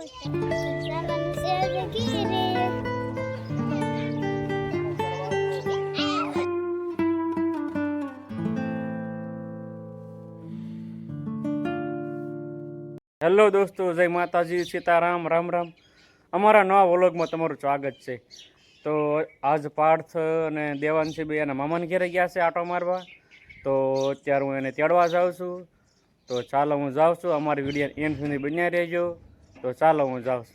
Hello દોસ્તો, જય માતાજી, સીતારામ, રામ રામ. અમારા નવા વ્લોગમાં તમારું સ્વાગત છે. તો આજ પાર્થ અને દેવાંશી બે એના મામાને ઘેરે ગયા છે આટો મારવા. તો અત્યારે હું એને તેડવા જાઉં છું. તો ચાલો હું જાઉં છું. અમારી વીડિયો એન્ડ સુધી બન્યા રહેજો. તો ચાલો હું જાઉં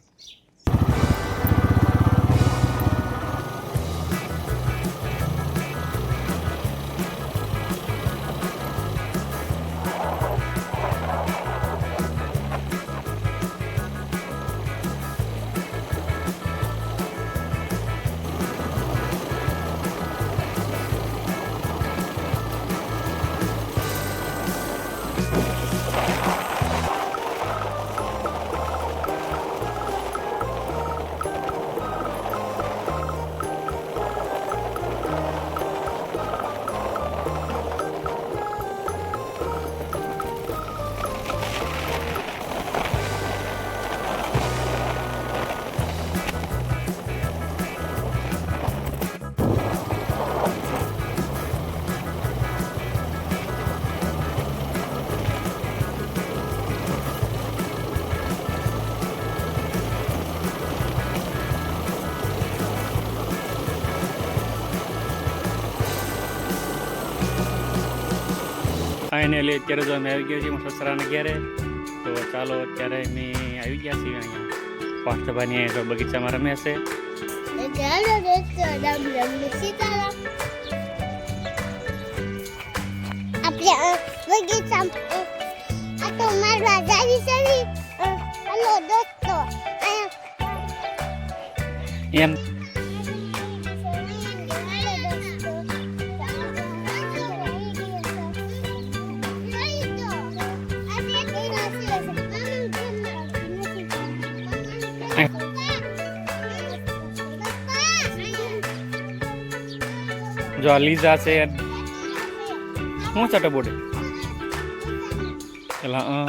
ફાઇનલી અત્યારે જો અમે આવી ગયા છીએ મારા સસરાને ઘેરે તો ચાલો અત્યારે અમે આવી ગયા છીએ અહીંયા પાર્થભાઈની અહીંયા જો બગીચામાં રમે છે ચાલો દોસ્તો રામ રામ ને સીતારામ આપણે અ, બગીચામાં અ, આટો મારવા જાવી છે હલો દોસ્તો અહીંયા એમ જો આ લીઝા છે. શું છે ટબોડે પેલા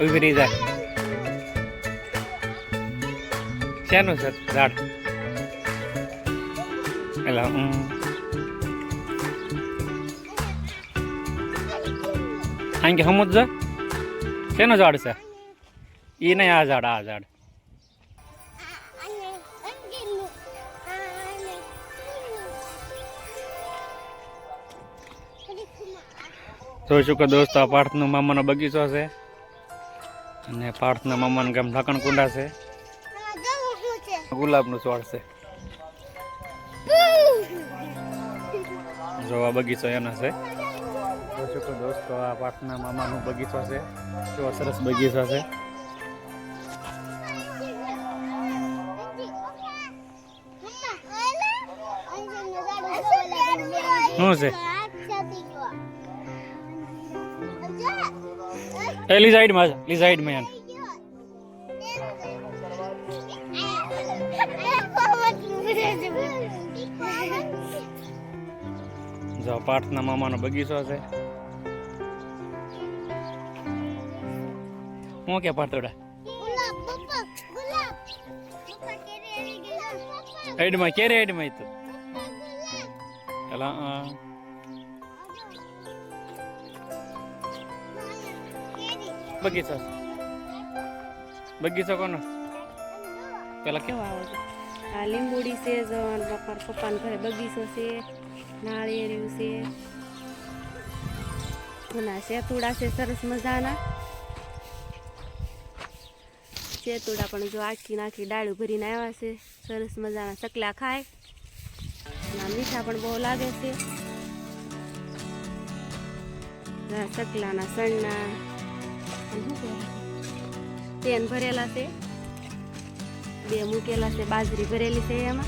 અ ઊભી રહી જાય. શેનું છે? ઝાડ પેલા હમ. કે સમજ છે. શેનું ઝાડ છે? એ નહીં, આ ઝાડ આ ઝાડ. જોઈ શકો દોસ્તો આ પાર્થનો મામાનો બગીચો છે. અને પાર્થના મામાનું ગામ ઢાંકણ કુંડા છે. ગુલાબનું છોડ છે. જો આ બગીચો એનો છે. દોસ્તો આ પાર્થના મામાનો બગીચો છે. કેવો સરસ બગીચો છે. શું છે? એ લી સાઈડમાં લી સાઈડમાં યાર જો પાર્થના મામાનો બગીચો છે. હું કે પાર્થોડા એડમાં કેરે એડમાં તું. પેલા બગીચો બગીચો કોનો પેલા કેવા આવે છે? આ લીંબુડી છે, જવાન મારા પપ્પાના ઘરે બગીચો છે નાળિયેરિયું છે. ઘણા શેતુડા છે, સરસ મજાના. શેતુડા પણ જો આખી નાખી ડાળું ભરીને આવ્યા છે, સરસ મજાના ચકલા ખાય. મીઠા પણ બહુ લાગે છે. ચકલાના સણના. કેન ભરેલા છે. બે મૂકેલા છે, બાજરી ભરેલી છે એમાં.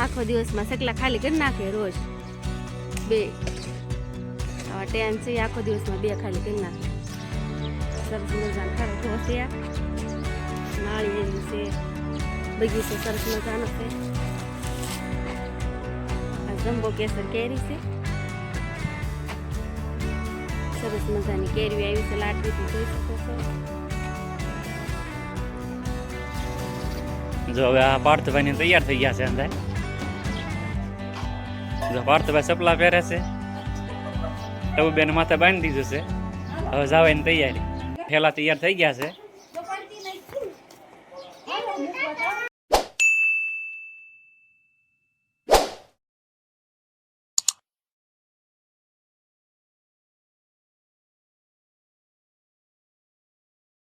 આખો દિવસમાં સકલા ખાલી કરી નાખે રોજ. બે. આવા ટેન છે, આખો દિવસમાં બે ખાલી કરી નાખે. સરસ મજાનો ખરો ઘોસિયા એવી છે, બગીચો સરસ મજાનો છે. આ જમ્બો કેસર કેરી છે. સરસ મજાની કેરી આવી છે, લાડવીથી જોઈ શકો છો. જો હવે આ પાર્થભાઈ તૈયાર થઈ ગયા છે અંદર. જો પાર્થભાઈ સપલા પહેરે છે, ટબુબેન માથે બાંધી દીધું છે. હવે જવાની તૈયારી. ફેલા તૈયાર થઈ ગયા છે.